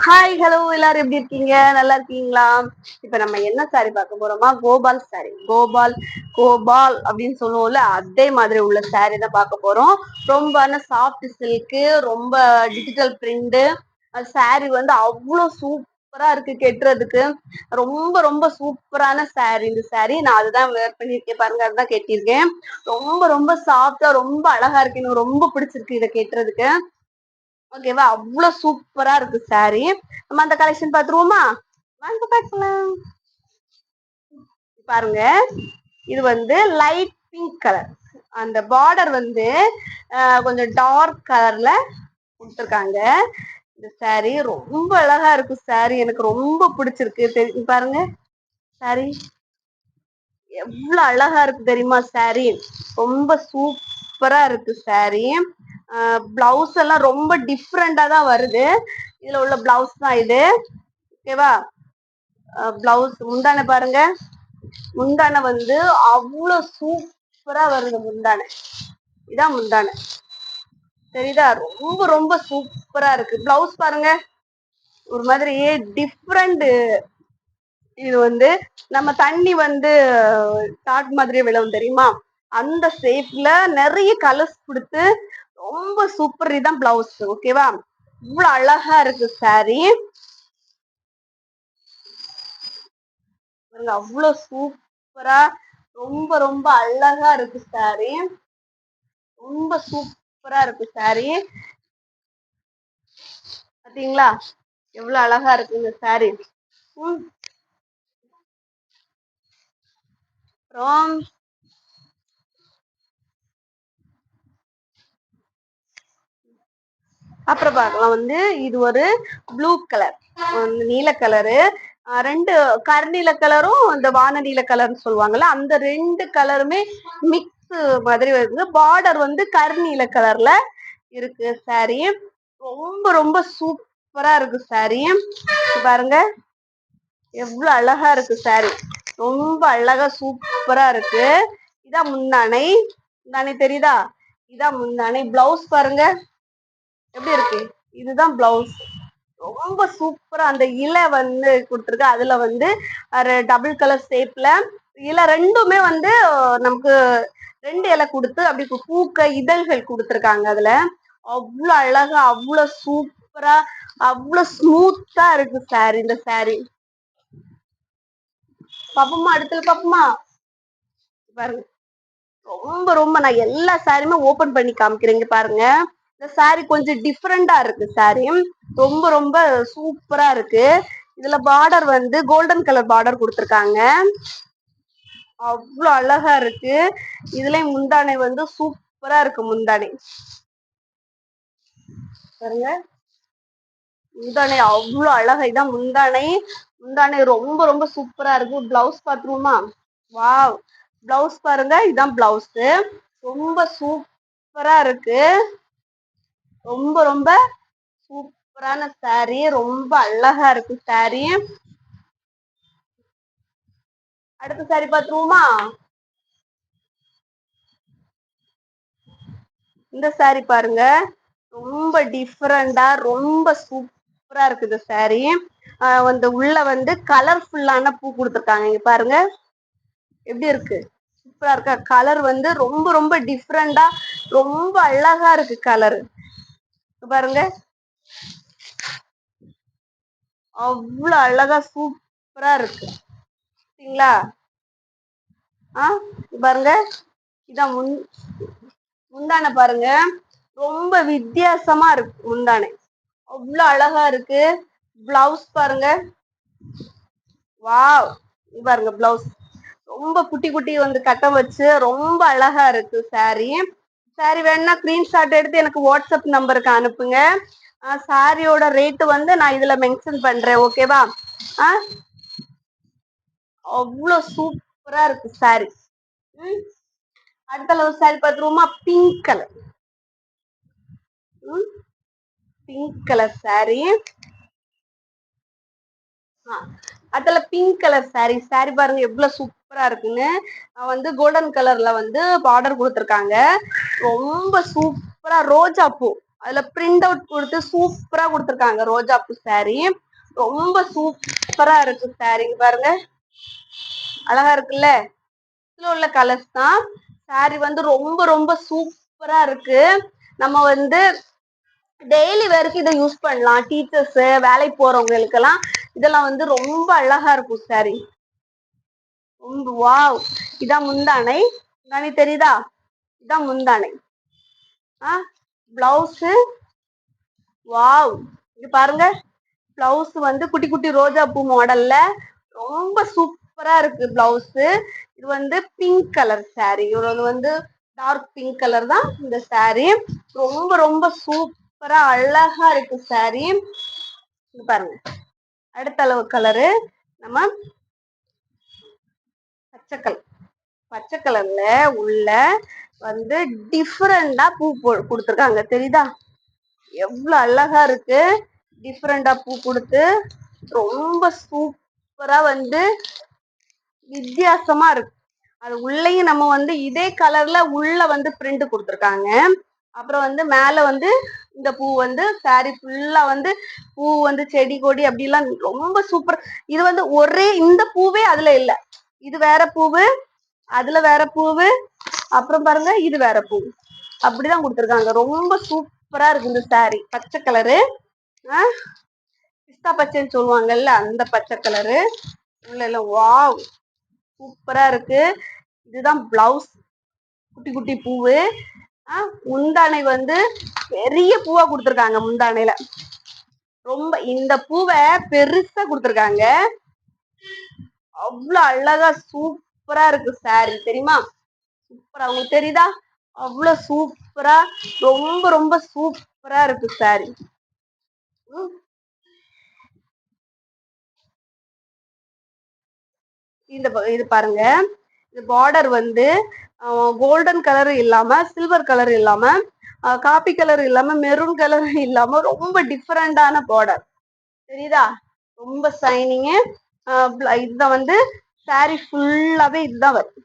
Hi hello எல்லாரும் எப்படி இருக்கீங்க? நல்லா இருக்கீங்களா? இப்ப நம்ம என்ன சாரி பார்க்க போறோமா? கோபால் சாரி கோபால் கோபால் அப்படின்னு சொல்லுவோம்ல அதே மாதிரி உள்ள சாரி தான் பார்க்க போறோம். ரொம்ப சாஃப்ட் சில்க்கு ரொம்ப டிஜிட்டல் பிரிண்ட் சாரி வந்து அவ்வளோ சூப்பரா இருக்கு கெட்டுறதுக்கு. ரொம்ப ரொம்ப சூப்பரான சாரி இந்த சாரி நான் அதுதான் வேர் பண்ணியிருக்கேன் பாருங்க அதுதான் கெட்டியிருக்கேன். ரொம்ப ரொம்ப சாஃப்டா ரொம்ப அழகா இருக்கு. எனக்கு ரொம்ப பிடிச்சிருக்கு இதை கெட்டுறதுக்கு. ஓகேவா அவ்வளவு சூப்பரா இருக்கு சாரி நம்ம அந்த கலெக்ஷன் பாத்துருவோமா? வாங்க பார்க்கலாம் பாருங்க. இது வந்து லைட் பிங்க் கலர் அந்த பார்டர் வந்து கொஞ்சம் டார்க் கலர்ல கொடுத்துருக்காங்க. இந்த சாரி ரொம்ப அழகா இருக்கு சாரி எனக்கு ரொம்ப பிடிச்சிருக்கு. பாருங்க. சாரி எவ்வளவு அழகா இருக்கு தெரியுமா சாரி ரொம்ப சூப்பரா இருக்கு சாரி பிளவுஸ் எல்லாம் ரொம்ப டிஃப்ரெண்டா தான் வருது. இதுல உள்ள பிளவுஸ் தான் இது. ஓகேவா பிளவுஸ் முந்தான பாருங்க. முந்தான வந்து அவ்வளோ சூப்பரா வருது முந்தான. இதான் முந்தான. சரிதா ரொம்ப ரொம்ப சூப்பரா இருக்கு. பிளவுஸ் பாருங்க. ஒரு மாதிரி டிஃப்ரெண்ட் இது வந்து நம்ம தண்ணி வந்து தாட் மாதிரி விழும் தெரியுமா? அந்த ஷேப்ல நிறைய கலர்ஸ் கொடுத்து ரொம்ப சூப்பர் இதுதான் பிளவுஸ் ஓகேவா இவ்வளவு அழகா இருக்கு சாரி அவ்வளவு சூப்பரா ரொம்ப ரொம்ப அழகா இருக்கு சாரி ரொம்ப சூப்பரா இருக்கு சாரி பாத்தீங்களா? எவ்வளவு அழகா இருக்கு இந்த சாரி அப்புறம் அப்புறம் பார்க்கலாம் வந்து இது ஒரு ப்ளூ கலர் நீல கலரு ரெண்டு கருநீல கலரும் இந்த வான நீல கலர்னு சொல்லுவாங்கல்ல அந்த ரெண்டு கலருமே மிக்ஸ் மாதிரி வருது. பார்டர் வந்து கருநீல கலர்ல இருக்கு சாரி ரொம்ப ரொம்ப சூப்பரா இருக்கு சாரி பாருங்க. எவ்வளவு அழகா இருக்கு சாரி ரொம்ப அழகா சூப்பரா இருக்கு. இதான் முந்தானை. முந்தானை தெரியுதா? இதான் முந்தானை. பிளவுஸ் பாருங்க. எப்படி இருக்கு? இதுதான் பிளவுஸ் ரொம்ப சூப்பரா அந்த இலை வந்து கொடுத்துருக்கு. அதுல வந்து டபுள் கலர் ஷேப்ல இலை ரெண்டுமே வந்து நமக்கு ரெண்டு இலை கொடுத்து அப்படி பூக்க இதழ்கள் கொடுத்துருக்காங்க அதுல. அவ்வளோ அழகா அவ்வளோ சூப்பரா அவ்வளோ ஸ்மூத்தா இருக்கு சாரி இந்த சாரி பாப்பமா அடுத்தது பாப்பமா. பாருங்க. ரொம்ப ரொம்ப நான் எல்லா சாரியுமே ஓபன் பண்ணி காமிக்கிறேங்க பாருங்க. இந்த சாரி கொஞ்சம் டிஃப்ரெண்டா இருக்கு சாரி ரொம்ப ரொம்ப சூப்பரா இருக்கு. இதுல பார்டர் வந்து கோல்டன் கலர் பார்டர் கொடுத்துருக்காங்க. அவ்வளோ அழகா இருக்கு. இதுல முந்தானை வந்து சூப்பரா இருக்கு முந்தானை. பாருங்க. முந்தானை அவ்வளோ அழகா இதான் முந்தானை. முந்தானை ரொம்ப ரொம்ப சூப்பரா இருக்கு. Blouse பாத்துருவோமா wow. பிளவுஸ் பாருங்க இதுதான் பிளவுஸ் ரொம்ப சூப்பரா இருக்கு. ரொம்ப ரொம்ப சூப்பரான சாரி ரொம்ப அழகா இருக்கு சாரி அடுத்த சாரி பாத்துருவோமா இந்த சாரி பாருங்க. ரொம்ப டிஃப்ரெண்டா ரொம்ப சூப்பரா இருக்கு இந்த சாரி வந்து உள்ள வந்து கலர்ஃபுல்லான பூ கொடுத்துருக்காங்க. இங்க பாருங்க. எப்படி இருக்கு? சூப்பரா இருக்கா? கலர் வந்து ரொம்ப ரொம்ப டிஃப்ரெண்டா ரொம்ப அழகா இருக்கு கலர் பாருங்க. அவ்வளவு அழகா சூப்பரா இருக்கு. சரிங்களா ஆ பாருங்க. இதான் முன் முந்தான பாருங்க. ரொம்ப வித்தியாசமா இருக்கு முந்தானை. அவ்வளவு அழகா இருக்கு. பிளவுஸ் பாருங்க. வாவ்! பாருங்க பிளவுஸ் ரொம்ப குட்டி குட்டி வந்து கட்ட வச்சு ரொம்ப அழகா இருக்கு சாரி சாரி வேணா ஸ்கிரீன்ஷாட் எடுத்து எனக்கு வாட்ஸ்அப் நம்பருக்கு அனுப்புங்க. சாரியோட ரேட்டு வந்து நான் இதுல மென்ஷன் பண்றேன் ஓகேவா ஆ? அவ்வளோ சூப்பரா இருக்கு சாரி அடுத்த அளவு sari பார்த்துருவோமா? Pink colour pink colour sari அதுல பிங்க் கலர் சாரி சாரி பாருங்க எவ்வளவு சூப்பரா இருக்குன்னு. வந்து கோல்டன் கலர்ல வந்து பார்டர் கொடுத்துருக்காங்க. ரொம்ப சூப்பரா ரோஜா பூ. அதுல பிரிண்ட் அவுட் கொடுத்து சூப்பரா கொடுத்துருக்காங்க ரோஜா பூ சாரி ரொம்ப சூப்பரா இருக்கு சாரிங்க பாருங்க. அழகா இருக்குல்ல? இதுல உள்ள கலர்ஸ் தான். சாரி வந்து ரொம்ப ரொம்ப சூப்பரா இருக்கு. நம்ம வந்து டெய்லி வேருக்கு இதை யூஸ் பண்ணலாம். டீச்சர்ஸ் வேலைக்கு போறவங்களுக்கெல்லாம் இதெல்லாம் வந்து ரொம்ப அழகா இருக்கும் சாரி ரொம்ப வாவ் இதான் முந்தானை. முந்தானை தெரியுதா? இதான் முந்தானை. ஆ பிளவுஸ் வாவ் இது பாருங்க. பிளவுஸ் வந்து குட்டி குட்டி ரோஜா பூ மாடல்ல ரொம்ப சூப்பரா இருக்கு பிளவுஸ் இது வந்து பிங்க் கலர் சாரி இது வந்து டார்க் பிங்க் கலர் தான் இந்த சாரி ரொம்ப ரொம்ப சூப்பரா அழகா இருக்கு சாரி இது பாருங்க. அடுத்த அளவு கலரு நம்ம பச்சை கலர் பச்சை கலர்ல உள்ள வந்து டிஃப்ரெண்டா பூ போ- தெரியுதா? எவ்வளவு அழகா இருக்கு. டிஃப்ரெண்டா பூ கொடுத்து ரொம்ப சூப்பரா வந்து வித்தியாசமா இருக்கு. அது உள்ளேயும் நம்ம வந்து இதே கலர்ல உள்ள வந்து பிரிண்ட் கொடுத்துருக்காங்க. அப்புறம் வந்து மேல வந்து இந்த பூ வந்து சாரி ஃபுல்லா வந்து பூ வந்து செடி கொடி அப்படிலாம் ரொம்ப சூப்பர் இது வந்து ஒரே இந்த பூவே அதுல இல்ல. இது வேற பூவு அதுல வேற பூவு அப்புறம் பாருங்க இது வேற பூ. அப்படிதான் கொடுத்துருக்காங்க. ரொம்ப சூப்பரா இருக்கு இந்த சாரி பச்சை கலரு பிஸ்தா பச்சைன்னு சொல்லுவாங்கல்ல அந்த பச்சை கலரு இல்ல இல்ல வாவ் சூப்பரா இருக்கு. இதுதான் பிளவுஸ் குட்டி குட்டி பூவு. முந்தானை வந்து பெரிய பூவா கொடுத்துருக்காங்க முந்தானையில ரொம்ப இந்த பூவை பெருசா கொடுத்துருக்காங்க. அவ்வளவு அழகா சூப்பரா இருக்கு சாரி. தெரியுமா? சூப்பரா உங்களுக்கு தெரியுதா? அவ்வளவு சூப்பரா ரொம்ப ரொம்ப சூப்பரா இருக்கு சாரி. ம், இந்த இது பாருங்க. இந்த பார்டர் வந்து கோல்டன் கலர் இல்லாம சில்வர் கலர் இல்லாம காப்பி கலர் இல்லாம மெரூன் கலர் இல்லாம ரொம்ப டிஃப்ரெண்டான பார்டர் தெரியுதா? ரொம்ப சைனிங்கு இதுதான் வந்து சாரி ஃபுல்லாவே இதுதான் வரும்.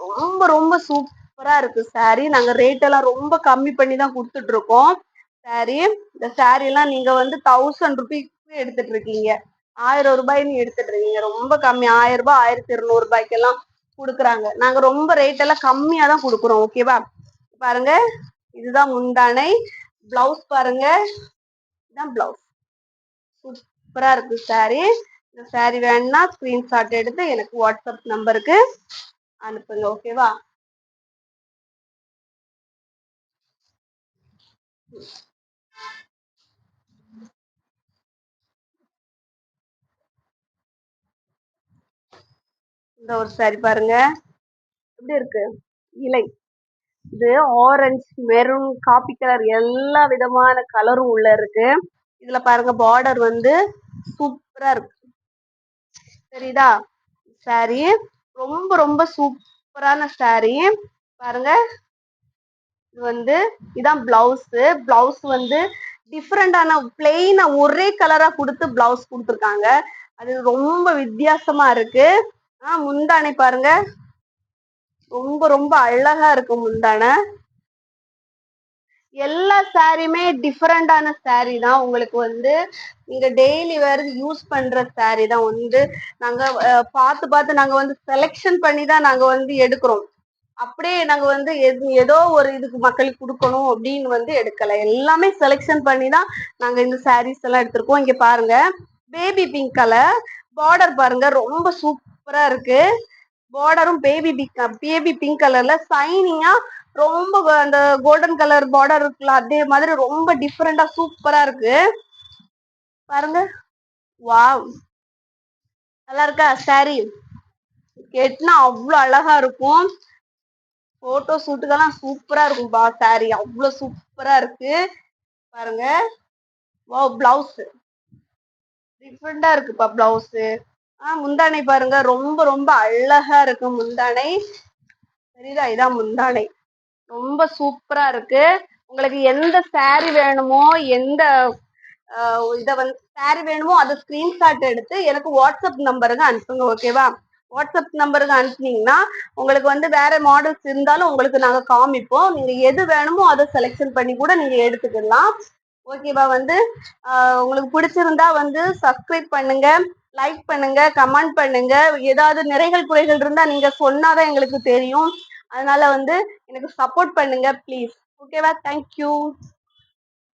ரொம்ப ரொம்ப சூப்பரா இருக்கு சாரி நாங்க ரேட் எல்லாம் ரொம்ப கம்மி பண்ணி தான் கொடுத்துட்டு இருக்கோம். saree. இந்த சாரி எல்லாம் நீங்க வந்து தௌசண்ட் ருபீஸ்க்கு எடுத்துட்டு இருக்கீங்க. ஆயிரம் ரூபாய்ன்னு எடுத்துட்டு இருக்கீங்க. ரொம்ப கம்மி. ஆயிரம் ரூபாய் ஆயிரத்தி இருநூறு ரூபாய்க்கெல்லாம் கொடுக்குறாங்க. நாங்க ரொம்ப ரேட் எல்லாம் கம்மியா தான் கொடுக்குறோம். ஓகேவா பாருங்க. இதுதான் முந்தானை. பிளவுஸ் பாருங்க. இதுதான் பிளவுஸ் சூப்பரா இருக்கு சாரி இந்த சாரி வேணும்னா ஸ்கிரீன்ஷாட் எடுத்து எனக்கு வாட்ஸ்அப் நம்பருக்கு அனுப்புங்க. ஓகேவா இந்த ஒரு சாரி பாருங்க. எப்படி இருக்கு? இலை. இது ஆரஞ்சு மெரூன் காப்பி கலர் எல்லா விதமான கலரும் உள்ள இருக்கு. இதுல பாருங்க பார்டர் வந்து சூப்பரா இருக்கு. சரிதா சாரி ரொம்ப ரொம்ப சூப்பரான சாரி பாருங்க. இது வந்து இதான் பிளவுஸ் பிளவுஸ் வந்து டிஃப்ரெண்டான பிளெயினா ஒரே கலரா கொடுத்து பிளவுஸ் கொடுத்துருக்காங்க. அது ரொம்ப வித்தியாசமா இருக்கு. ஆ முந்தானை பாருங்க. ரொம்ப ரொம்ப அழகா இருக்கு முந்தானை. எல்லா சாரியுமே டிஃப்ரெண்டான saree தான். உங்களுக்கு வந்து நீங்க டெய்லி வேற யூஸ் பண்ற saree தான் வந்து நாங்க பார்த்து பார்த்து நாங்க வந்து செலெக்ஷன் பண்ணி தான் நாங்க வந்து எடுக்கிறோம். அப்படியே நாங்க வந்து எது- ஏதோ ஒரு இதுக்கு மக்களுக்கு கொடுக்கணும் அப்படின்னு வந்து எடுக்கல. எல்லாமே செலெக்ஷன் பண்ணி தான் நாங்க இந்த சாரீஸ் எல்லாம் எடுத்திருக்கோம். இங்க பாருங்க. பேபி பிங்க் கலர் பார்டர் பாருங்க. ரொம்ப சூப்பர் இருக்கு. பார்டரும் பேபி பிங்க் பேபி பிங்க் கலர்ல சைனிங்கா ரொம்ப அந்த கோல்டன் கலர் பார்டர் இருக்குல்ல அதே மாதிரி ரொம்ப டிஃப்ரெண்டா சூப்பரா இருக்கு. பாருங்க. வாவ். நல்லா இருக்கா? சாரி கெட்டினா அவ்வளோ அழகா இருக்கும். போட்டோ ஷூட்டுக்கெல்லாம் சூப்பரா இருக்கும் பா சாரி அவ்வளோ சூப்பரா இருக்கு. பாருங்க. வாவ் பிளவுஸ் டிஃப்ரெண்டா இருக்குப்பா பிளவுஸு ஆஹ் முந்தானை பாருங்க. ரொம்ப ரொம்ப அழகா இருக்கு முந்தானை. தெரியுதா இதான் முந்தானை. ரொம்ப சூப்பரா இருக்கு. உங்களுக்கு எந்த சாரி வேணுமோ எந்த இதை இத வந்து சாரி வேணுமோ அதை ஸ்கிரீன்ஷாட் எடுத்து எனக்கு வாட்ஸ்அப் நம்பருக்கு அனுப்புங்க ஓகேவா வாட்ஸ்அப் நம்பருக்கு அனுப்புனீங்கன்னா உங்களுக்கு வந்து வேற மாடல்ஸ் இருந்தாலும் உங்களுக்கு நாங்க காமிப்போம். நீங்க எது வேணுமோ அதை செலெக்ஷன் பண்ணி கூட நீங்க எடுத்துக்கலாம். ஓகேவா வந்து உங்களுக்கு பிடிச்சிருந்தா வந்து சப்ஸ்கிரைப் பண்ணுங்க. லைக் பண்ணுங்க கமெண்ட் பண்ணுங்க. ஏதாவது நிறைகள் குறைகள் இருந்தா நீங்க சொன்னாதான் எங்களுக்கு தெரியும். அதனால வந்து எனக்கு சப்போர்ட் பண்ணுங்க ப்ளீஸ் ஓகேவா தேங்க்யூ